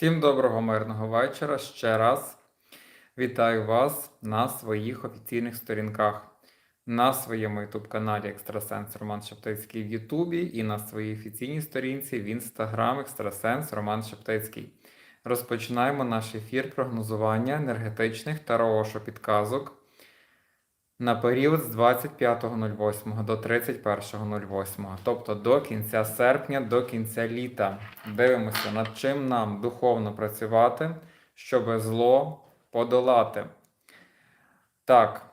Всім доброго мирного вечора. Ще раз вітаю вас на своїх офіційних сторінках, на своєму ютуб-каналі Екстрасенс Роман Шептицький в Ютубі і на своїй офіційній сторінці в Інстаграм Екстрасенс Роман Шептицький. Розпочинаємо наш ефір прогнозування енергетичних та рошо підказок на період з 25.08 до 31.08, тобто до кінця серпня, до кінця літа. Дивимося, над чим нам духовно працювати, щоб зло подолати. Так,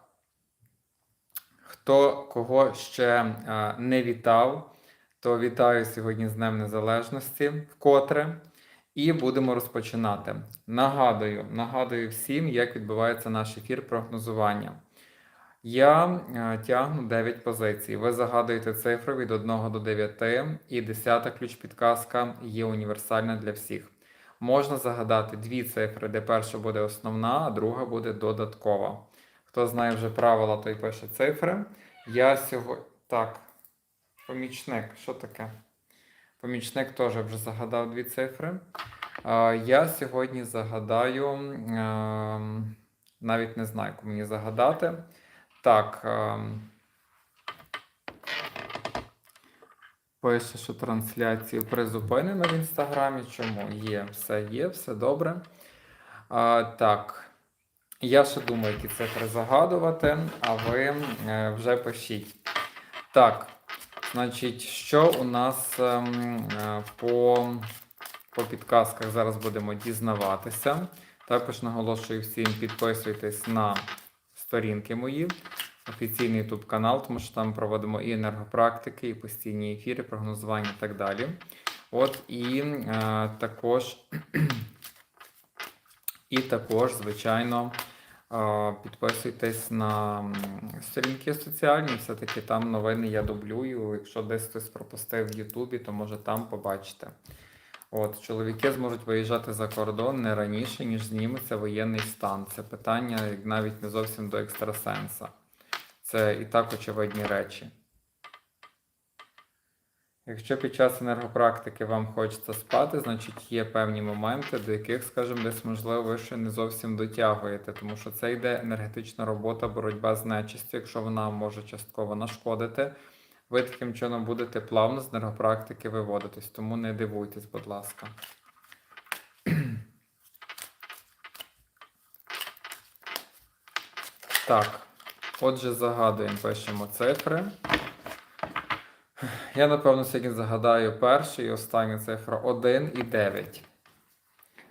хто кого ще а, не вітав, то вітаю сьогодні з Днем Незалежності вкотре. І будемо розпочинати. Нагадую, нагадую всім, як відбувається наш ефір прогнозування. Я е, тягну 9 позицій. Ви загадуєте цифру від 1 до 9, і 10 ключ підказка є універсальна для всіх. Можна загадати дві цифри, де перша буде основна, а друга буде додаткова. Хто знає вже правила, той пише цифри. Я сьогодні. Так, помічник, що таке? Помічник теж вже загадав дві цифри. Е, Я сьогодні загадаю, ем, навіть не знаю, яку мені загадати. Так. ем, Пише, що трансляцію призупинено в інстаграмі. Чому? Є, все є, все добре. А, так. Я ще думаю, які цифри загадувати, а ви е, вже пишіть. Так, значить, що у нас ем, е, по, по підказках зараз будемо дізнаватися. Також наголошую всім, підписуйтесь на сторінки мої, офіційний YouTube канал, тому що там проводимо і енергопрактики, і постійні ефіри, прогнозування і так далі. От і е, також, і також, звичайно, е, підписуйтесь на сторінки соціальні, все-таки там новини я дублюю. Якщо десь хтось пропустив в Ютубі, то може там побачите. От, чоловіки зможуть виїжджати за кордон не раніше, ніж зніметься воєнний стан. Це питання навіть не зовсім до екстрасенса. Це і так очевидні речі. Якщо під час енергопрактики вам хочеться спати, значить є певні моменти, до яких, скажімо, десь, можливо, ви ще не зовсім дотягуєте, тому що це йде енергетична робота, боротьба з нечистю, якщо вона може частково нашкодити ви таким чином будете плавно з енергопрактики виводитись, тому не дивуйтесь, будь ласка. Так, отже, загадуємо, пишемо цифри. Я, напевно, сьогодні загадаю першу і останню цифру 1 і 9.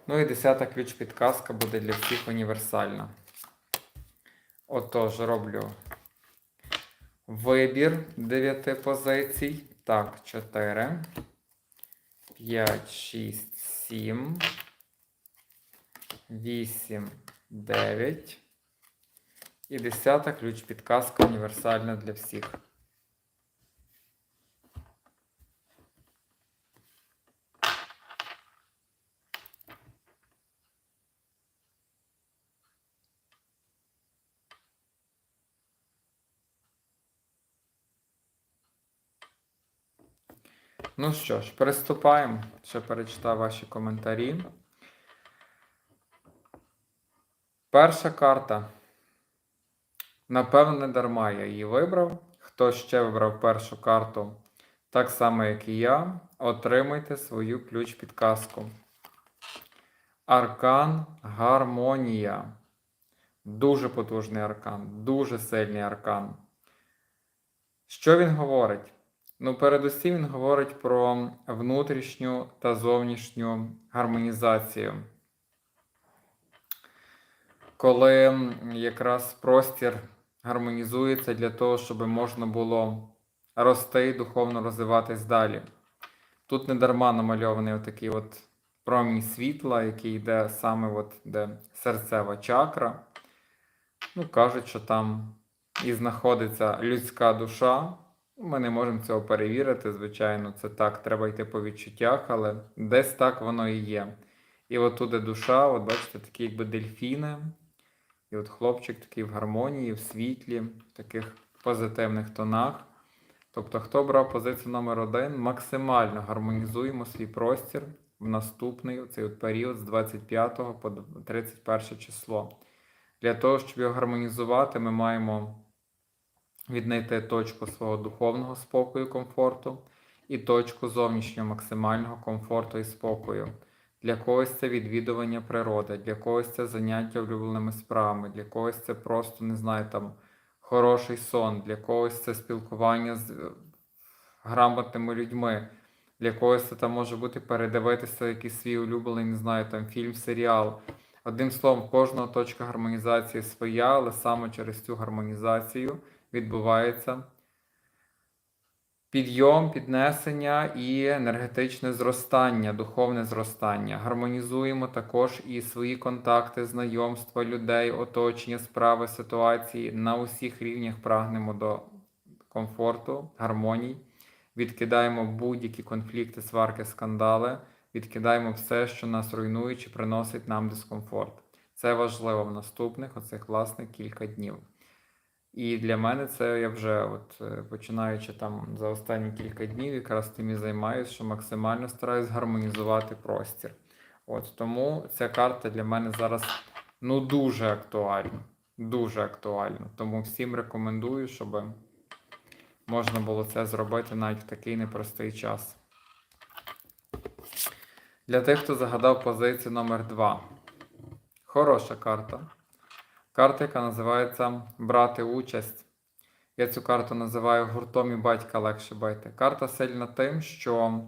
Ну і 10 ключ підказка буде для всіх універсальна. Отож, роблю Вибір 9 позицій. Так, 4, 5, 6, 7, 8, 9. І 10 ключ підказка універсальна для всіх. Ну що ж, приступаємо. Ще перечитаю ваші коментарі. Перша карта. Напевно, не дарма я її вибрав. Хто ще вибрав першу карту, так само, як і я, отримайте свою ключ-підказку. Аркан Гармонія. Дуже потужний аркан, дуже сильний аркан. Що він говорить? Ну, передусім він говорить про внутрішню та зовнішню гармонізацію. Коли якраз простір гармонізується для того, щоб можна було рости і духовно розвиватись далі. Тут не дарма намальований отакий от промінь світла, який йде саме от де серцева чакра. Ну, кажуть, що там і знаходиться людська душа. Ми не можемо цього перевірити, звичайно, це так, треба йти по відчуттях, але десь так воно і є. І от туди душа, от бачите, такі якби дельфіни. І от хлопчик такий в гармонії, в світлі, в таких позитивних тонах. Тобто, хто брав позицію номер один, максимально гармонізуємо свій простір, в наступний цей от період з 25 по 31 число. Для того, щоб його гармонізувати, ми маємо віднайти точку свого духовного спокою, комфорту і точку зовнішнього максимального комфорту і спокою. Для когось це відвідування природи, для когось це заняття улюбленими справами, для когось це просто, не знаю, там хороший сон, для когось це спілкування з е, грамотними людьми, для когось це там може бути передивитися якийсь свій улюблений, не знаю, там фільм, серіал. Одним словом, кожного точка гармонізації своя, але саме через цю гармонізацію відбувається підйом, піднесення і енергетичне зростання, духовне зростання. Гармонізуємо також і свої контакти, знайомства людей, оточення, справи, ситуації. На усіх рівнях прагнемо до комфорту, гармоній. Відкидаємо будь-які конфлікти, сварки, скандали, відкидаємо все, що нас руйнує чи приносить нам дискомфорт. Це важливо в наступних оцих власне кілька днів. І для мене це я вже, от е, починаючи там за останні кілька днів, якраз тим і займаюся, що максимально стараюсь гармонізувати простір. От тому ця карта для мене зараз ну дуже актуальна. Дуже актуальна. Тому всім рекомендую, щоб можна було це зробити навіть в такий непростий час. Для тих, хто загадав позицію номер 2 Хороша карта. Карта, яка називається Брати участь. Я цю карту називаю гуртом і батька легше бити. Карта сильна тим, що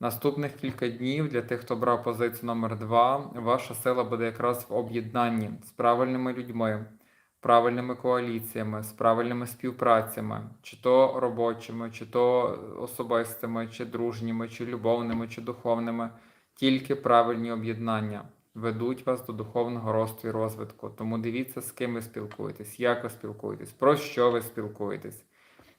наступних кілька днів для тих, хто брав позицію номер 2 ваша сила буде якраз в об'єднанні з правильними людьми, правильними коаліціями, з правильними співпрацями, чи то робочими, чи то особистими, чи дружніми, чи любовними, чи духовними. Тільки правильні об'єднання ведуть вас до духовного росту і розвитку. Тому дивіться, з ким ви спілкуєтесь, як ви спілкуєтесь, про що ви спілкуєтесь.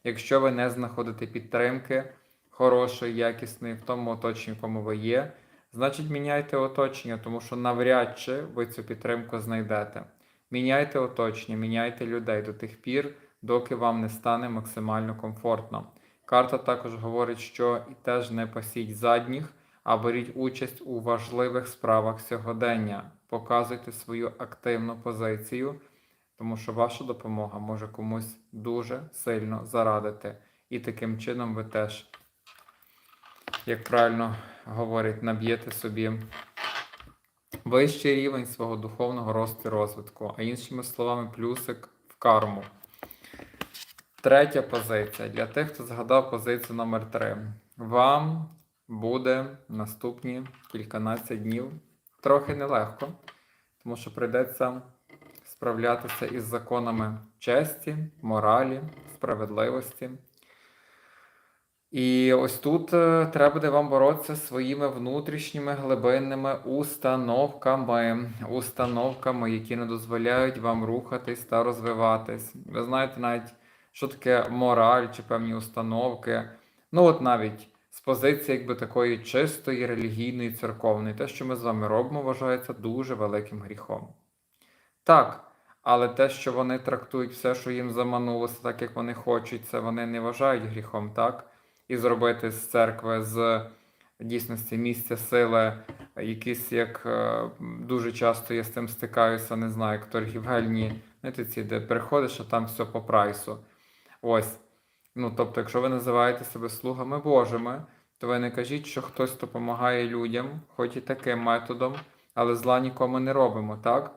Якщо ви не знаходите підтримки хорошої, якісної в тому оточенні, в якому ви є, значить міняйте оточення, тому що навряд чи ви цю підтримку знайдете. Міняйте оточення, міняйте людей до тих пір, доки вам не стане максимально комфортно. Карта також говорить, що і теж не пасіть задніх, а беріть участь у важливих справах сьогодення. Показуйте свою активну позицію, тому що ваша допомога може комусь дуже сильно зарадити. І таким чином ви теж, як правильно говорять, наб'єте собі вищий рівень свого духовного росту і розвитку, а іншими словами, плюсик в карму. Третя позиція. Для тих, хто згадав позицію номер 3 Вам буде наступні кільканадцять днів трохи нелегко, тому що прийдеться справлятися із законами честі, моралі, справедливості. І ось тут е, треба буде вам боротися своїми внутрішніми глибинними установками, установками, які не дозволяють вам рухатись та розвиватись. Ви знаєте навіть, що таке мораль чи певні установки. Ну, от навіть з позиції якби такої чистої релігійної церковної, те, що ми з вами робимо, вважається дуже великим гріхом. Так, але те, що вони трактують все, що їм заманулося, так як вони хочуть, це вони не вважають гріхом, так? І зробити з церкви з дійсності місця сили, якісь як е, дуже часто я з цим стикаюся, не знаю, як торгівельні, знаєте, ці, де приходиш, а там все по прайсу. Ось. Ну, тобто, якщо ви називаєте себе слугами Божими, то ви не кажіть, що хтось допомагає людям, хоч і таким методом, але зла нікому не робимо, так?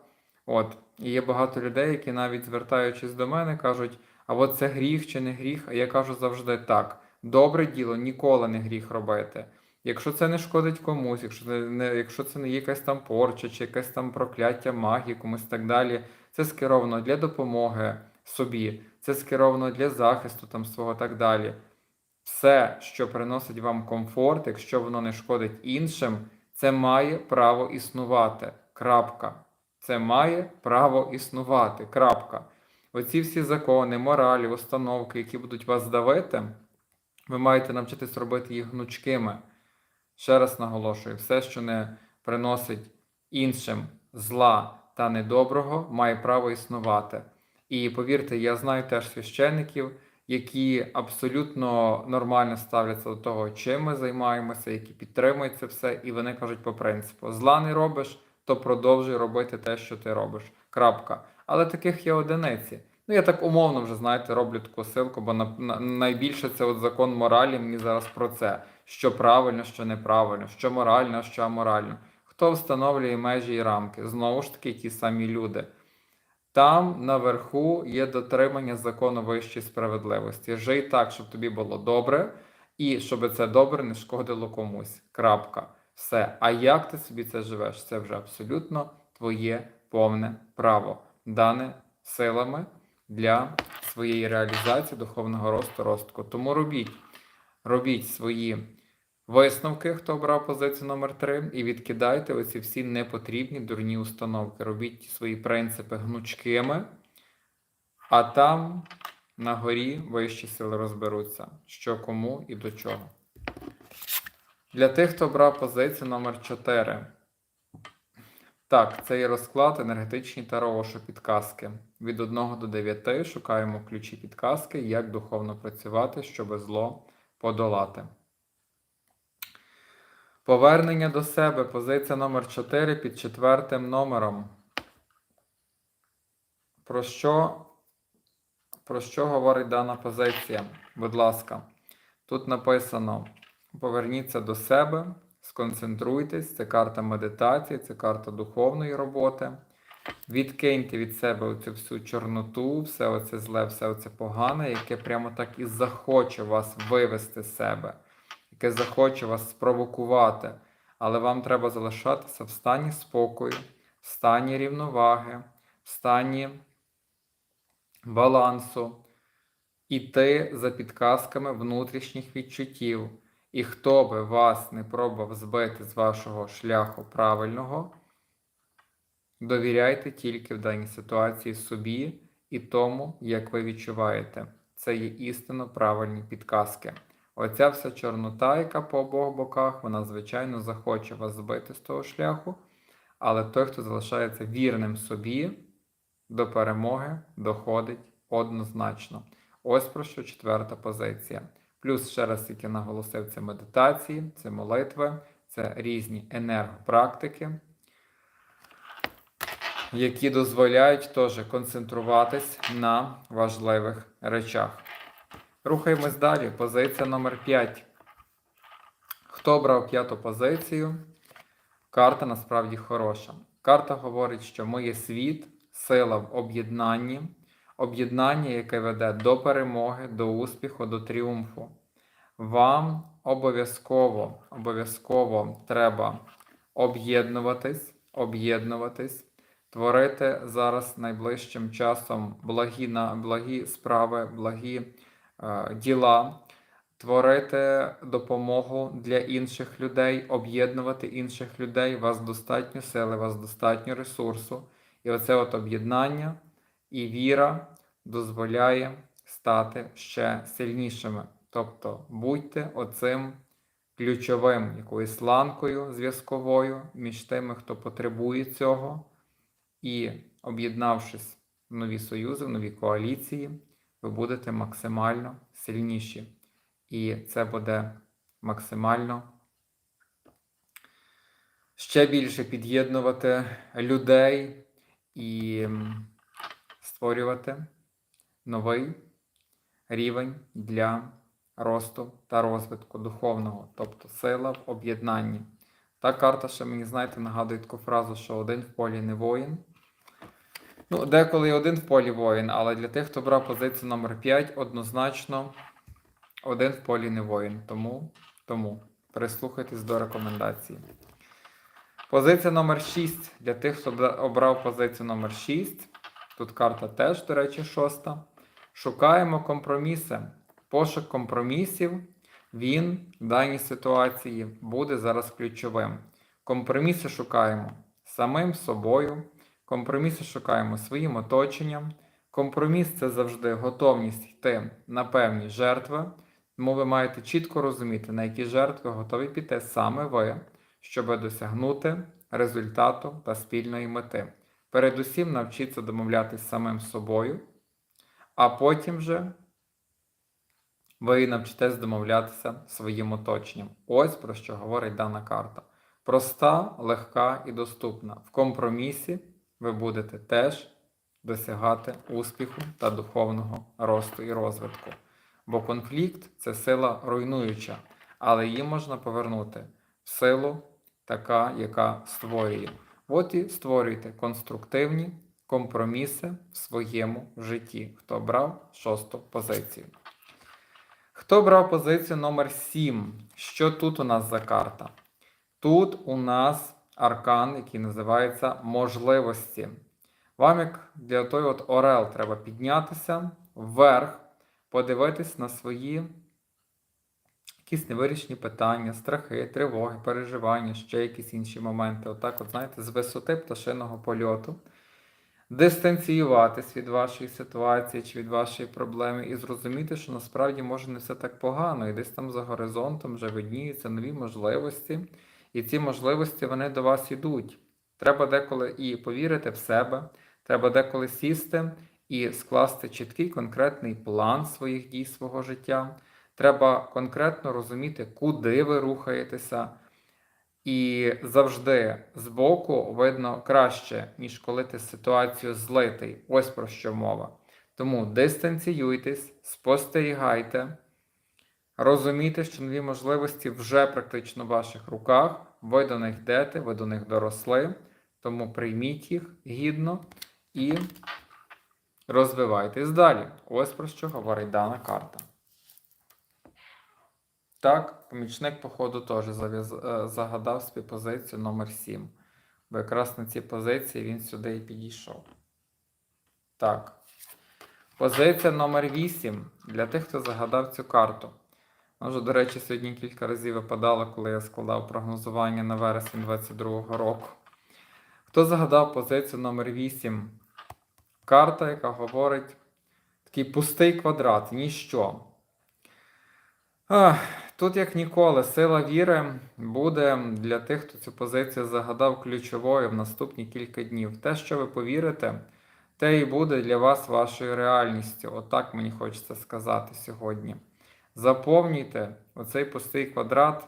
От. І є багато людей, які навіть звертаючись до мене, кажуть, а от це гріх чи не гріх, а я кажу завжди так. Добре діло ніколи не гріх робити. Якщо це не шкодить комусь, якщо це не якщо це не є якась там порча, чи якесь там прокляття магії, комусь так далі, це скеровано для допомоги собі, це скеровано для захисту там свого так далі. Все, що приносить вам комфорт, якщо воно не шкодить іншим, це має право існувати. Крапка. Це має право існувати. Крапка. Оці всі закони, моралі, установки, які будуть вас давити, ви маєте навчитись робити їх гнучкими. Ще раз наголошую, все, що не приносить іншим зла та недоброго, має право існувати. І повірте, я знаю теж священників, які абсолютно нормально ставляться до того, чим ми займаємося, які підтримують це все, і вони кажуть по принципу: зла не робиш, то продовжуй робити те, що ти робиш. Крапка. Але таких є одиниці. Ну, я так умовно вже, знаєте, роблю таку силку, бо на, на, найбільше це от закон моралі мені зараз про це. Що правильно, що неправильно, що морально, що аморально. Хто встановлює межі і рамки? Знову ж таки, ті самі люди. Там наверху є дотримання закону вищої справедливості. Жий так, щоб тобі було добре, і щоб це добре не шкодило комусь. Крапка. Все. А як ти собі це живеш? Це вже абсолютно твоє повне право, дане силами для своєї реалізації духовного росту, ростку. Тому робіть, робіть свої висновки, хто обрав позицію номер 3 і відкидайте оці всі непотрібні дурні установки. Робіть свої принципи гнучкими, а там на горі вищі сили розберуться, що кому і до чого. Для тих, хто обрав позицію номер 4 Так, це є розклад енергетичні та рошо підказки. Від 1 до 9 шукаємо ключі підказки, як духовно працювати, щоб зло подолати. Повернення до себе. Позиція номер 4 під четвертим номером. Про що, про що говорить дана позиція? Будь ласка, тут написано: поверніться до себе, сконцентруйтесь, це карта медитації, це карта духовної роботи. Відкиньте від себе оцю всю чорноту, все оце зле, все оце погане, яке прямо так і захоче вас вивести з себе яке захоче вас спровокувати, але вам треба залишатися в стані спокою, в стані рівноваги, в стані балансу, іти за підказками внутрішніх відчуттів. І хто би вас не пробував збити з вашого шляху правильного, довіряйте тільки в даній ситуації собі і тому, як ви відчуваєте. Це є істинно правильні підказки. Оця вся чорнота, яка по обох боках, вона, звичайно, захоче вас збити з того шляху. Але той, хто залишається вірним собі, до перемоги доходить однозначно. Ось про що четверта позиція. Плюс, ще раз, як наголосив, це медитації, це молитви, це різні енергопрактики, які дозволяють теж концентруватись на важливих речах. Рухаємось далі. Позиція номер 5. Хто обрав п'яту позицію? Карта насправді хороша. Карта говорить, що ми є світ, сила в об'єднанні, об'єднання, яке веде до перемоги, до успіху, до тріумфу. Вам обов'язково обов'язково треба об'єднуватись, об'єднуватись, творити зараз найближчим часом благі, благі справи, благі. Е, діла, творити допомогу для інших людей, об'єднувати інших людей. У вас достатньо сили, у вас достатньо ресурсу. І оце от об'єднання і віра дозволяє стати ще сильнішими. Тобто будьте оцим ключовим якоюсь ланкою зв'язковою між тими, хто потребує цього, і об'єднавшись в нові союзи, в нові коаліції ви будете максимально сильніші. І це буде максимально ще більше під'єднувати людей і створювати новий рівень для росту та розвитку духовного, тобто сила в об'єднанні. Та карта, що мені, знаєте, нагадує таку фразу, що один в полі не воїн. Ну, деколи один в полі воїн, але для тих, хто брав позицію номер 5 однозначно один в полі не воїн. Тому, тому прислухайтесь до рекомендацій. Позиція номер 6 для тих, хто обрав позицію номер 6. Тут карта теж, до речі, шоста. Шукаємо компроміси. Пошук компромісів, він в даній ситуації буде зараз ключовим. Компроміси шукаємо самим собою. Компроміси шукаємо своїм оточенням. Компроміс це завжди готовність йти на певні жертви. Тому ви маєте чітко розуміти, на які жертви готові піти саме ви, щоб досягнути результату та спільної мети. Передусім навчіться домовлятися самим собою, а потім вже ви навчитесь домовлятися своїм оточенням. Ось про що говорить дана карта. Проста, легка і доступна. В компромісі ви будете теж досягати успіху та духовного росту і розвитку. Бо конфлікт це сила руйнуюча, але її можна повернути в силу така, яка створює. От і створюйте конструктивні компроміси в своєму житті. Хто брав шосту позицію. Хто брав позицію номер 7? Що тут у нас за карта? Тут у нас аркан, який називається можливості. Вам, як для той от Орел, треба піднятися вверх, подивитись на свої якісь невирішені питання, страхи, тривоги, переживання, ще якісь інші моменти. Отак, от, знаєте, з висоти пташиного польоту. Дистанціюватись від вашої ситуації чи від вашої проблеми і зрозуміти, що насправді може не все так погано, і десь там за горизонтом вже видніються нові можливості, і ці можливості вони до вас йдуть. Треба деколи і повірити в себе, треба деколи сісти і скласти чіткий конкретний план своїх дій свого життя. Треба конкретно розуміти, куди ви рухаєтеся. І завжди збоку видно краще, ніж коли ти ситуацію злитий. Ось про що мова. Тому дистанціюйтесь, спостерігайте, розумійте, що нові можливості вже практично в ваших руках. Ви до них йдете, ви до них доросли, тому прийміть їх гідно і розвивайтесь далі. Ось про що говорить дана карта. Так, помічник, походу, теж е, загадав собі позицію номер 7. Бо якраз на цій позиції він сюди і підійшов. Так. Позиція номер 8 для тих, хто загадав цю карту. Може, до речі, сьогодні кілька разів випадало, коли я складав прогнозування на вересень 2022 року. Хто загадав позицію номер 8? Карта, яка говорить такий пустий квадрат, ніщо. Ах, Тут, як ніколи, сила віри буде для тих, хто цю позицію загадав ключовою в наступні кілька днів. Те, що ви повірите, те і буде для вас вашою реальністю. Отак мені хочеться сказати сьогодні. Заповнюйте оцей пустий квадрат,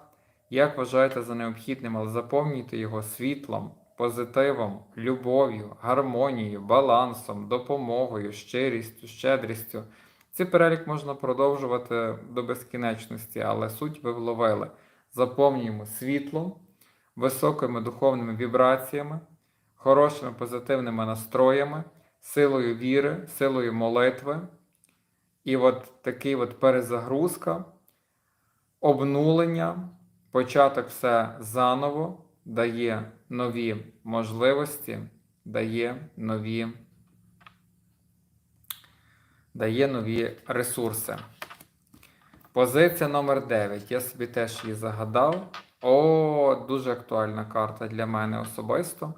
як вважаєте за необхідним, але заповнюйте його світлом, позитивом, любов'ю, гармонією, балансом, допомогою, щирістю, щедрістю. Цей перелік можна продовжувати до безкінечності, але суть ви вловили. Заповнюємо світлом, високими духовними вібраціями, хорошими позитивними настроями, силою віри, силою молитви. І от такий от перезагрузка, обнулення, початок все заново дає нові можливості, дає нові дає нові ресурси. Позиція номер 9. Я собі теж її загадав. О, дуже актуальна карта для мене особисто.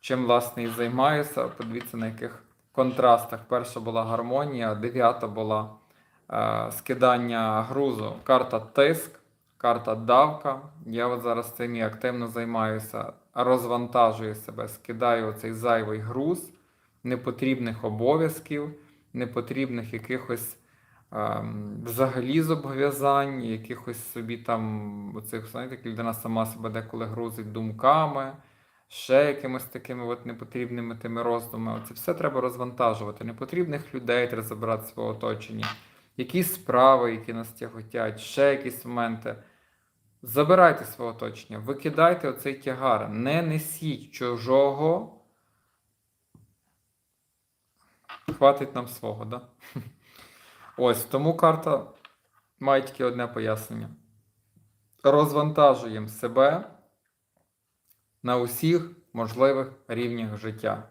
Чим, власне, і займаюся. Подивіться, на яких контрастах. Перша була гармонія, дев'ята була е, скидання грузу. Карта тиск, карта давка. Я от зараз цим і активно займаюся, розвантажую себе, скидаю цей зайвий груз непотрібних обов'язків непотрібних якихось ем, взагалі зобов'язань, якихось собі там, оцих, знаєте, як людина сама себе деколи грузить думками, ще якимось такими от непотрібними тими роздумами. Це все треба розвантажувати. Непотрібних людей треба забрати з свого оточення, якісь справи, які нас тяготять, ще якісь моменти. Забирайте своє оточення, викидайте оцей тягар, не несіть чужого. Хватить нам свого, да? Ось, тому карта має тільки одне пояснення. Розвантажуємо себе на усіх можливих рівнях життя.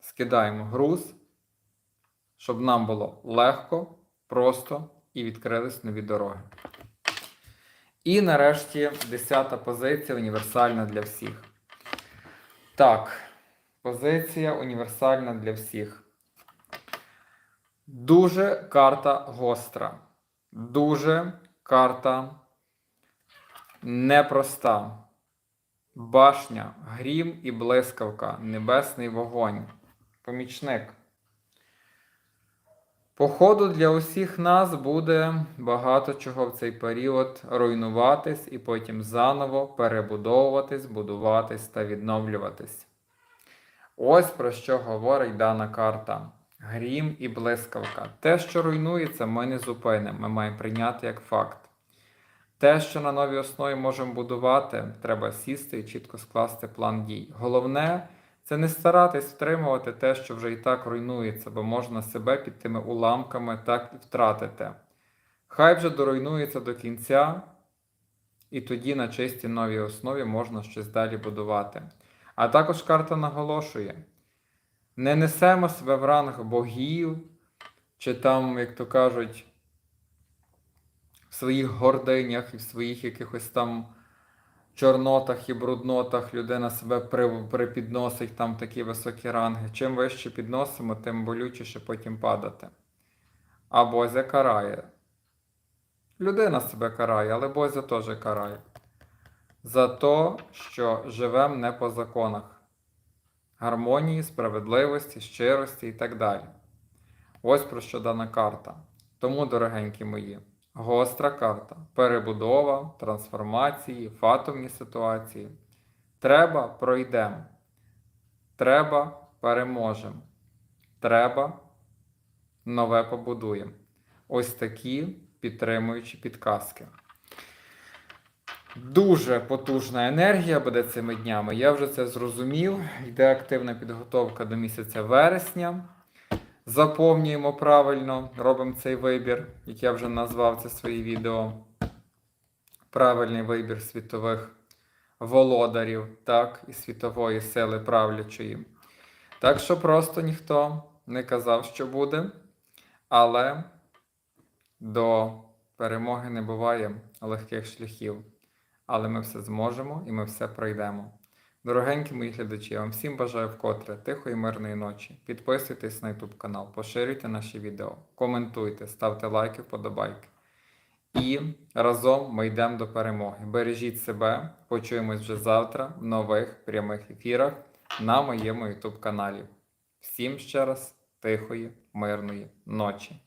Скидаємо груз, щоб нам було легко, просто і відкрились нові дороги. І нарешті десята позиція універсальна для всіх. Так, позиція універсальна для всіх. Дуже карта гостра. Дуже карта непроста. Башня, грім і блискавка, небесний вогонь. Помічник. Походу, для усіх нас буде багато чого в цей період руйнуватись і потім заново перебудовуватись, будуватись та відновлюватись. Ось про що говорить дана карта. Грім і блискавка. Те, що руйнується, ми не зупинимо. Ми маємо прийняти як факт. Те, що на новій основі можемо будувати, треба сісти і чітко скласти план дій. Головне це не старатись втримувати те, що вже і так руйнується, бо можна себе під тими уламками так і втратити. Хай вже доруйнується до кінця, і тоді на чистій новій основі можна щось далі будувати. А також карта наголошує: не несемо себе в ранг богів, чи там, як то кажуть, своїх гординях і в своїх якихось там чорнотах і бруднотах людина себе припідносить там такі високі ранги. Чим вище підносимо, тим болючіше потім падати. А Бозя карає. Людина себе карає, але Бозя теж карає. За те, що живем не по законах гармонії, справедливості, щирості і так далі. Ось про що дана карта. Тому, дорогенькі мої, гостра карта, перебудова, трансформації, фатомні ситуації. Треба пройдемо. Треба переможемо. Треба нове побудуємо. Ось такі підтримуючі підказки. Дуже потужна енергія буде цими днями. Я вже це зрозумів. Йде активна підготовка до місяця вересня. Заповнюємо правильно, робимо цей вибір, як я вже назвав це свої відео. Правильний вибір світових володарів, так, і світової сили правлячої. Так що просто ніхто не казав, що буде, але до перемоги не буває легких шляхів. Але ми все зможемо і ми все пройдемо. Дорогенькі мої глядачі, я вам всім бажаю вкотре тихої мирної ночі. Підписуйтесь на YouTube канал, поширюйте наші відео, коментуйте, ставте лайки, вподобайки. І разом ми йдемо до перемоги. Бережіть себе, почуємось вже завтра в нових прямих ефірах на моєму YouTube каналі. Всім ще раз тихої, мирної ночі.